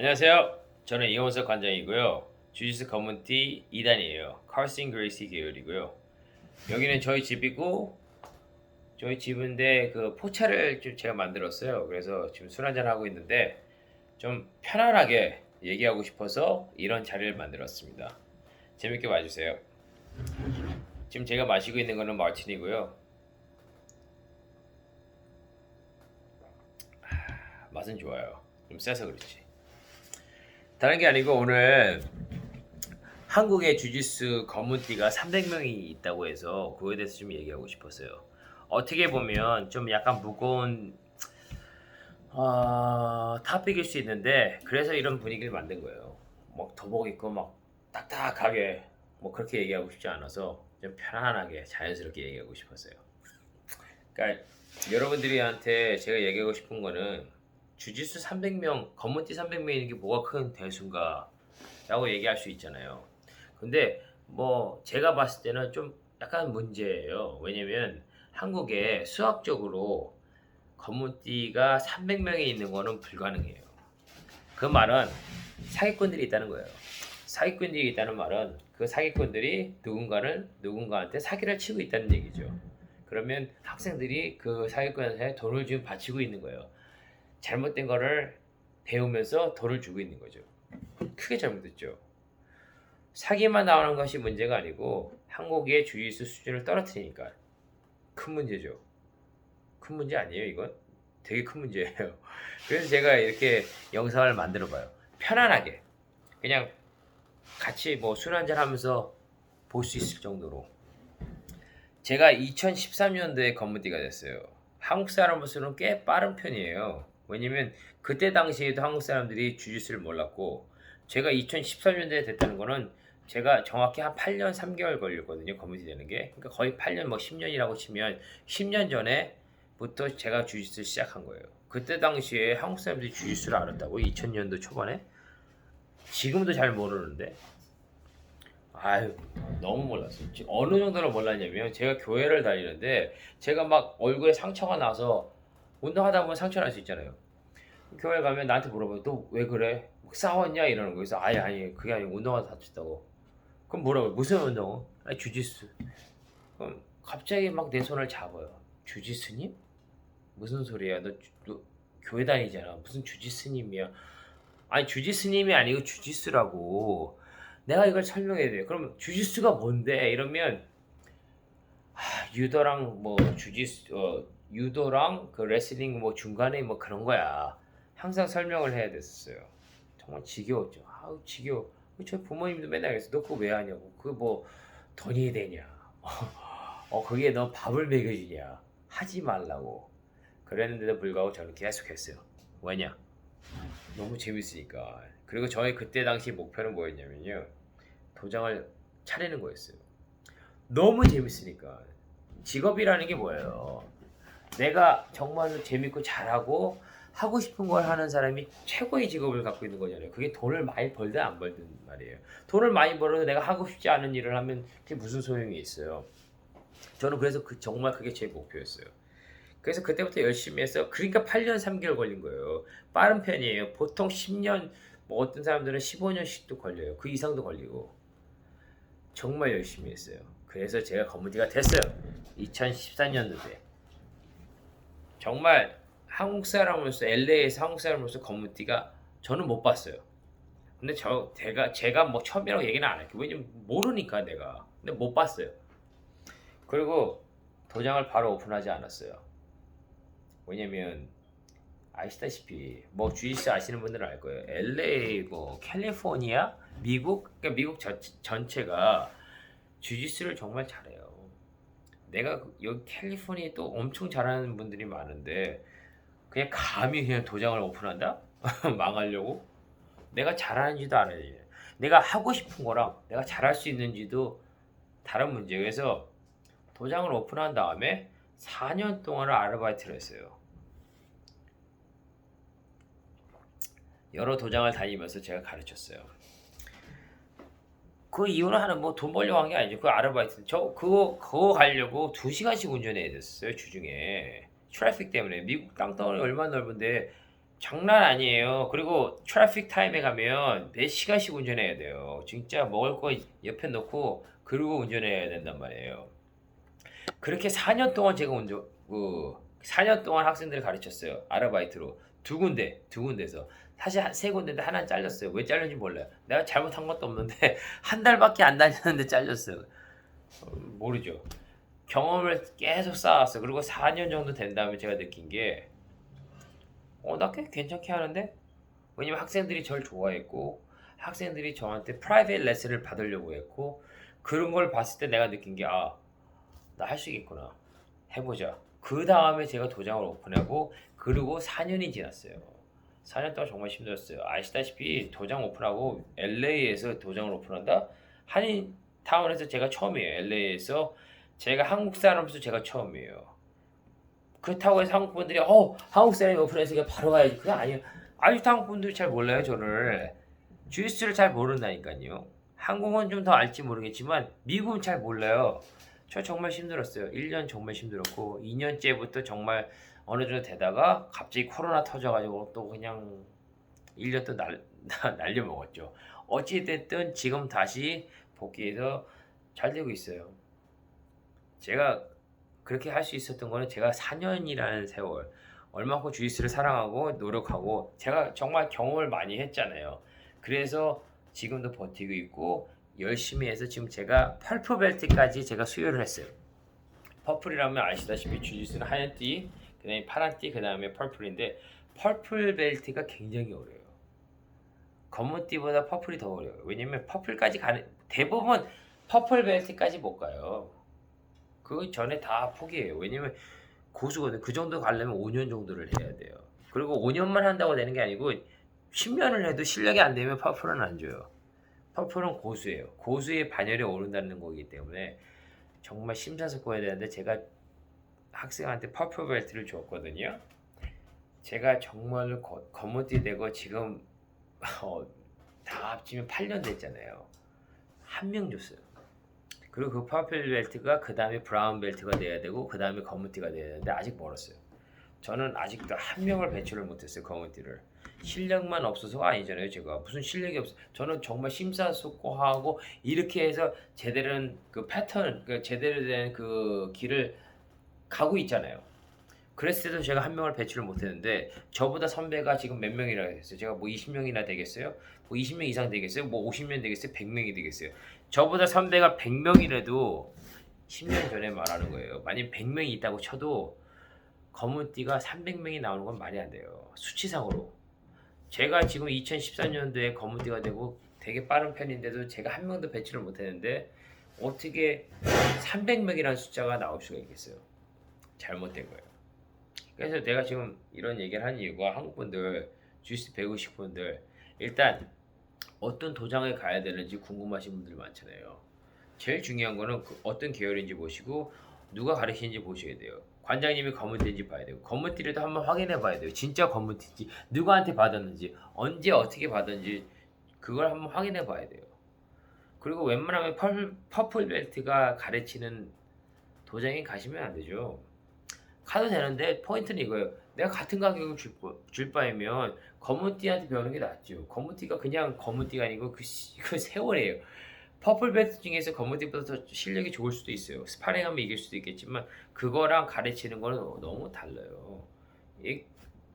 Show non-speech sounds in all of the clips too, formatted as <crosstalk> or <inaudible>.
안녕하세요. 저는 이용석 관장이고요. 주지스 커뮤니티 2단이에요. 칼신 그레이시 계열이고요. 여기는 저희 집이고 저희 집인데 그 포차를 좀 제가 만들었어요. 그래서 지금 술 한잔 하고 있는데 좀 편안하게 얘기하고 싶어서 이런 자리를 만들었습니다. 재밌게 봐주세요. 지금 제가 마시고 있는 거는 마틴이고요. 아, 맛은 좋아요. 좀 세서 그렇지. 다른 게 아니고 오늘 한국의 주짓수 검은띠가 300명이 있다고 해서 그거에 대해서 좀 얘기하고 싶었어요. 어떻게 보면 좀 약간 무거운 어, 탑픽일 수 있는데 그래서 이런 분위기를 만든 거예요. 막 도복 입고 막 딱딱하게 뭐 그렇게 얘기하고 싶지 않아서 좀 편안하게 자연스럽게 얘기하고 싶었어요. 그러니까 여러분들이한테 제가 얘기하고 싶은 거는 주짓수 300명, 검은띠 300명 있는 게 뭐가 큰 대수인가 라고 얘기할 수 있잖아요. 근데 뭐 제가 봤을 때는 좀 약간 문제예요. 왜냐면 한국에 수학적으로 검은띠가 300명이 있는 거는 불가능해요. 그 말은 사기꾼들이 있다는 거예요. 사기꾼들이 있다는 말은 그 사기꾼들이 누군가를 누군가한테 사기를 치고 있다는 얘기죠. 그러면 학생들이 그 사기꾼한테 돈을 지금 바치고 있는 거예요. 잘못된 거를 배우면서 돈을 주고 있는 거죠. 크게 잘못했죠. 사기만 나오는 것이 문제가 아니고 한국의 주짓수 수준을 떨어뜨리니까 큰 문제죠. 큰 문제 아니에요, 이건? 되게 큰 문제예요. <laughs> 그래서 제가 이렇게 영상을 만들어 봐요. 편안하게. 그냥 같이 뭐 술 한잔 하면서 볼 수 있을 정도로. 제가 2013년도에 검문띠가 됐어요. 한국 사람으로서는 꽤 빠른 편이에요. 왜냐면 그때 당시에도 한국 사람들이 주짓수를 몰랐고 제가 2013년도에 됐다는 거는 제가 정확히 한 8년 3개월 걸렸거든요. 검문띠 되는 게. 그러니까 거의 8년 뭐 10년이라고 치면 10년 전에부터 제가 주짓수를 시작한 거예요. 그때 당시에 한국 사람들이 주짓수를 알았다고 2000년도 초반에 지금도 잘 모르는데 아유 너무 몰랐어요. 어느 정도로 몰랐냐면 제가 교회를 다니는데 제가 막 얼굴에 상처가 나서 운동하다 보면 상처 날 수 있잖아요. 교회 가면 나한테 물어봐요. 너 왜 그래? 막 싸웠냐 이러는. 그래서 아니 아니 그게 아니고 운동하다 다쳤다고. 그럼 뭐라고? 무슨 운동? 아니 주짓수. 그럼 갑자기 막 내 손을 잡아요. 주짓수님? 무슨 소리야? 너, 주- 너 교회 다니잖아. 무슨 주짓수님이야? 아니 주짓수님이 아니고 주짓수라고. 내가 이걸 설명해야 돼. 그럼 주짓수가 뭔데? 이러면 아, 유도랑 뭐 주짓수 어, 유도랑 그 레슬링 뭐 중간에 뭐 그런 거야. 항상 설명을 해야 됐었어요. 정말 지겨웠죠. 아우 지겨워. 저희 부모님도 맨날 그랬어. 너 그거 왜 하냐고. 그거 뭐 돈이 되냐. <laughs> 어 그게 너 밥을 먹여주냐. 하지 말라고. 그랬는데도 불구하고 저는 계속했어요. 왜냐? 너무 재밌으니까. 그리고 저희 그때 당시 목표는 뭐였냐면요. 도장을 차리는 거였어요. 너무 재밌으니까. 직업이라는 게 뭐예요? 내가 정말로 재밌고 잘하고 하고 싶은 걸 하는 사람이 최고의 직업을 갖고 있는 거잖아요. 그게 돈을 많이 벌든 안 벌든 말이에요. 돈을 많이 벌어도 내가 하고 싶지 않은 일을 하면 그게 무슨 소용이 있어요. 저는 그래서 그 정말 그게 제 목표였어요. 그래서 그때부터 열심히 해서 그러니까 8년 3개월 걸린 거예요. 빠른 편이에요. 보통 10년 뭐 어떤 사람들은 15년씩도 걸려요. 그 이상도 걸리고 정말 열심히 했어요. 그래서 제가 검은띠가 됐어요. 2014년도에 정말 한국 사람으로서 LA에서 한국 사람으로서 검은 띠가 저는 못 봤어요. 근데 저 제가 제가 뭐 처음이라고 얘기는 안 할게요. 왜냐면 모르니까 내가. 근데 못 봤어요. 그리고 도장을 바로 오픈하지 않았어요. 왜냐면 아시다시피 뭐 주짓수 아시는 분들은 알 거예요. LA 뭐 캘리포니아 미국 그러니까 미국 전, 전체가 주짓수를 정말 잘해요. 내가 그- 여기 캘리포니아에 또 엄청 잘하는 분들이 많은데 그냥 감히 그냥 도장을 오픈한다? <laughs> 망하려고? 내가 잘하는지도 알아야 돼. 내가 하고 싶은 거랑 내가 잘할 수 있는지도 다른 문제. 그래서 도장을 오픈한 다음에 4년 동안을 아르바이트를 했어요. 여러 도장을 다니면서 제가 가르쳤어요. 그 이유는 하는 뭐돈 벌려고 한 게 아니죠. 그 아르바이트. 저 그거 그거 가려고 두 시간씩 운전해야 됐어요 주중에 트래픽 때문에 미국 땅덩어리 얼마나 넓은데 장난 아니에요. 그리고 트래픽 타임에 가면 몇 시간씩 운전해야 돼요. 진짜 먹을 거 옆에 놓고 그러고 운전해야 된단 말이에요. 그렇게 4년 동안 제가 운전 그 4년 동안 학생들을 가르쳤어요. 아르바이트로 두 군데 두 군데서 사실 한세 군데인데 하나 는 잘렸어요. 왜 잘렸는지 몰라요. 내가 잘못한 것도 없는데 <laughs> 한 달밖에 안 다녔는데 잘렸어요. 어, 모르죠. 경험을 계속 쌓았어. 그리고 4년 정도 된 다음에 제가 느낀 게 어, 나 꽤 괜찮게 하는데? 왜냐면 학생들이 절 좋아했고, 학생들이 저한테 프라이빗 레슨을 받으려고 했고, 그런 걸 봤을 때 내가 느낀 게, 아, 나 할 수 있겠구나. 해보자. 그 다음에 제가 도장을 오픈하고, 그리고 4년이 지났어요. 4년 동안 정말 힘들었어요. 아시다시피 도장 오픈하고 LA에서 도장을 오픈한다? 한인 타운에서 제가 처음이에요. LA에서 제가 한국 사람으로서 제가 처음이에요. 그렇다고 해서 한국 분들이 어 한국 사람이 오픈해서 바로 가야지 그게 아니에요. 아직도 한국 분들이 잘 몰라요 저를 주이스를 잘 모른다니까요. 한국은 좀 더 알지 모르겠지만 미국은 잘 몰라요. 저 정말 힘들었어요. 1년 정말 힘들었고 2년째부터 정말 어느 정도 되다가 갑자기 코로나 터져가지고 또 그냥 1년 또 날, <laughs> 날려 먹었죠. 어찌됐든 지금 다시 복귀해서 잘 되고 있어요. 제가 그렇게 할 수 있었던 거는 제가 4년이라는 세월 얼마큼 주이스를 사랑하고 노력하고 제가 정말 경험을 많이 했잖아요. 그래서 지금도 버티고 있고 열심히 해서 지금 제가 펄프 벨트까지 제가 수여를 했어요. 퍼플이라면 아시다시피 주짓수는 하얀 띠, 그다음에 파란 띠, 그다음에 펄플인데 펄플 벨트가 굉장히 어려워요. 검은 띠보다 퍼플이 더 어려워요. 왜냐면 퍼플까지 가는 대부분 퍼플 벨트까지 못 가요. 그 전에 다 포기해요. 왜냐면 고수거든. 그 정도 가려면 5년 정도를 해야 돼요. 그리고 5년만 한다고 되는 게 아니고 10년을 해도 실력이 안 되면 퍼플은 안 줘요. 퍼플은 고수예요. 고수의 반열에 오른다는 거기 때문에 정말 심사숙고해야 되는데 제가 학생한테 퍼플 벨트를 줬거든요. 제가 정말로 거- 검은띠 되고 지금 <laughs> 어, 다 합치면 8년 됐잖아요. 한 명 줬어요. 그리고 그 퍼플 벨트가 그 다음에 브라운 벨트가 돼야 되고 그 다음에 검은띠가 돼야 되는데 아직 멀었어요. 저는 아직도 한 명을 배출을 못했어요 검은띠를. 실력만 없어서가 아니잖아요 제가 무슨 실력이 없어. 저는 정말 심사숙고하고 이렇게 해서 제대로 된그 패턴, 그 제대로 된 그 길을 가고 있잖아요. 그랬을 때도 제가 한 명을 배출을 못했는데 저보다 선배가 지금 몇 명이라 했어요. 제가 뭐 20명이나 되겠어요? 뭐 20명 이상 되겠어요? 뭐 50명 되겠어요? 100명이 되겠어요? 저보다 선배가 100명이라도 10년 전에 말하는 거예요. 만약 100명이 있다고 쳐도 검은띠가 300명이 나오는 건 말이 안 돼요. 수치상으로. 제가 지금 2013년도에 검은띠가 되고 되게 빠른 편인데도 제가 한 명도 배치를 못했는데 어떻게 300명이라는 숫자가 나올 수가 있겠어요? 잘못된 거예요. 그래서 내가 지금 이런 얘기를 한 이유가 한국 분들 주스 배우실 분들 일단 어떤 도장에 가야 되는지 궁금하신 분들 많잖아요. 제일 중요한 거는 그 어떤 계열인지 보시고 누가 가르치는지 보셔야 돼요. 관장님이 검은띠인지 봐야 되고 검은띠라도 한번 확인해 봐야 돼요. 진짜 검은띠인지 누구한테 받았는지 언제 어떻게 받았는지 그걸 한번 확인해 봐야 돼요. 그리고 웬만하면 퍼플 벨트가 가르치는 도장에 가시면 안 되죠. 가도 되는데 포인트는 이거예요. 내가 같은 가격을 줄, 바- 줄 바에면 검은 띠한테 배우는 게 낫죠. 검은 띠가 그냥 검은 띠가 아니고 그, 시- <laughs> 그 세월이에요. 퍼플 벨트 중에서 검은 띠보다 더 실력이 좋을 수도 있어요. 스파링하면 이길 수도 있겠지만 그거랑 가르치는 거는 너무 달라요. 이-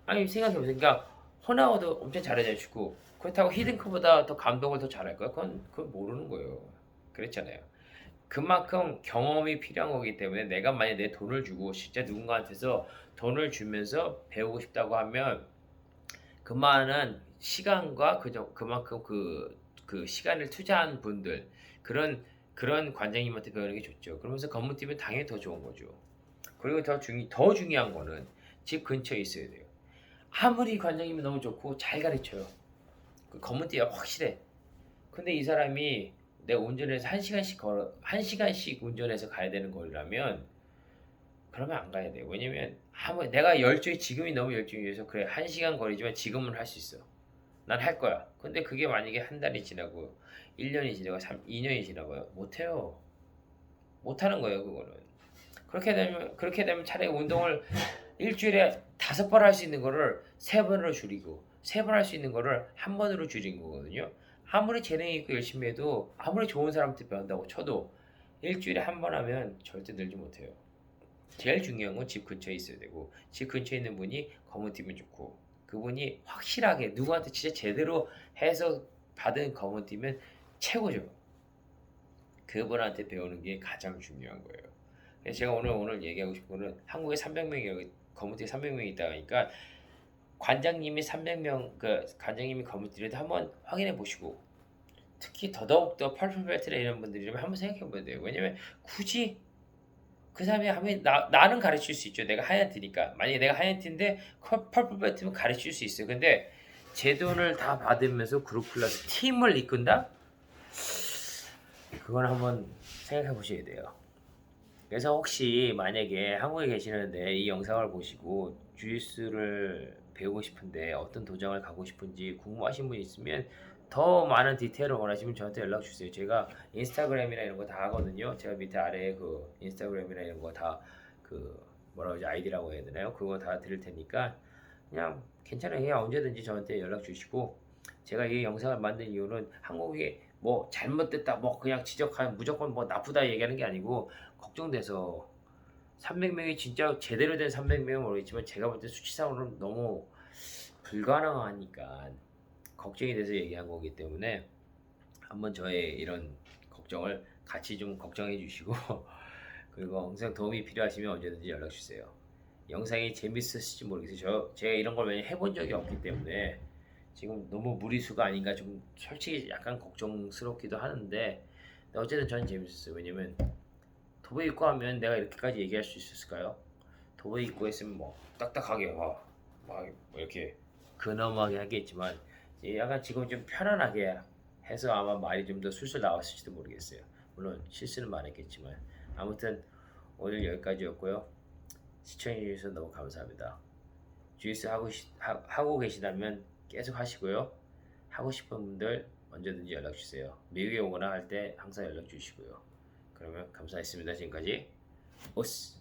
아니 생각해보세요. 그러니까 호나우도 엄청 잘하잖아요. 그렇다고 히든크보다 더 감독을 더 잘할까요? 그건 그건 모르는 거예요. 그렇잖아요. 그만큼 경험이 필요한 거기 때문에 내가 만약 내 돈을 주고 진짜 누군가한테서 돈을 주면서 배우고 싶다고 하면 그만한 시간과 그저 그만큼 그, 그 시간을 투자한 분들 그런 그런 관장님한테 배우는 게 좋죠. 그러면서 검문팀은 당연히 더 좋은 거죠. 그리고 더 중요 더 중요한 거는 집 근처에 있어야 돼요. 아무리 관장님이 너무 좋고 잘 가르쳐요. 그 검은띠가 확실해. 근데 이 사람이 내가 운전해서 한 시간씩 걸어 한 시간씩 운전해서 가야 되는 거라면 그러면 안 가야 돼요. 왜냐면 아무 내가 열정이 지금이 너무 열정이어서 그래 한 시간 거리지만 지금은 할 수 있어. 난 할 거야. 근데 그게 만약에 한 달이 지나고 1년이 지나고 3, 2년이 지나고요. 못 해요. 못 하는 거예요, 그거는. 그렇게 되면 그렇게 되면 차라리 운동을 일주일에 다섯 번 할 수 있는 거를 세 번으로 줄이고 세 번 할 수 있는 거를 한 번으로 줄인 거거든요. 아무리 재능 있고 열심히 해도 아무리 좋은 사람한테 배운다고 쳐도 일주일에 한 번 하면 절대 늘지 못해요. 제일 중요한 건 집 근처에 있어야 되고 집 근처에 있는 분이 검은 팀이 좋고 그분이 확실하게 누구한테 진짜 제대로 해서 받은 검은 팀은 최고죠. 그분한테 배우는 게 가장 중요한 거예요. 제가 오늘 오늘 얘기하고 싶은 거는 한국에 300명이 여기 검은띠 300명이 있다 보니까 관장님이 300명 그 관장님이 검은띠를 한번 확인해 보시고 특히 더더욱 더 펄플 벨트나 이런 분들이라면 한번 생각해 봐야 돼요. 왜냐면 굳이 그 사람이 하면 나, 나는 가르칠 수 있죠. 내가 하얀 티니까. 만약에 내가 하얀 티인데 컬- 펄플 벨트면 가르칠 수 있어요. 근데 제 돈을 다 받으면서 그룹 클래스 팀을 이끈다? 그건 한번 생각해 보셔야 돼요. 그래서 혹시 만약에 한국에 계시는데 이 영상을 보시고 주짓수를 배우고 싶은데 어떤 도장을 가고 싶은지 궁금하신 분 있으면 더 많은 디테일을 원하시면 저한테 연락 주세요. 제가 인스타그램이나 이런 거 다 하거든요. 제가 밑에 아래에 그 인스타그램이나 이런 거 다 그 뭐라 그러지 아이디라고 해야 되나요? 그거 다 드릴 테니까 그냥 괜찮아요. 그냥 언제든지 저한테 연락 주시고 제가 이 영상을 만든 이유는 한국이 뭐 잘못됐다 뭐 그냥 지적하면 무조건 뭐 나쁘다 얘기하는 게 아니고 걱정돼서 300명이 진짜 제대로 된 300명은 모르겠지만 제가 볼 때 수치상으로는 너무 불가능하니까 걱정이 돼서 얘기한 거기 때문에 한번 저의 이런 걱정을 같이 좀 걱정해 주시고 <laughs> 그리고 항상 도움이 필요하시면 언제든지 연락 주세요. 영상이 재밌으실지 모르겠어요. 저 제가 이런 걸 해본 적이 없기 때문에 지금 너무 무리수가 아닌가 좀 솔직히 약간 걱정스럽기도 하는데 어쨌든 저는 재밌었어요. 왜냐면 도보 입고 하면 내가 이렇게까지 얘기할 수 있었을까요? 도보 입고 했으면 뭐 딱딱하게 막, 막 이렇게 근엄하게 하겠지만 약간 지금 좀 편안하게 해서 아마 말이 좀 더 술술 나왔을지도 모르겠어요. 물론 실수는 많았겠지만 아무튼 오늘 여기까지였고요. 시청해주셔서 너무 감사합니다. 주짓수 하고, 시- 하, 하고 계시다면 계속 하시고요. 하고 싶은 분들 언제든지 연락 주세요. 미국에 오거나 할 때 항상 연락 주시고요. 그러면 감사했습니다. 지금까지 오스.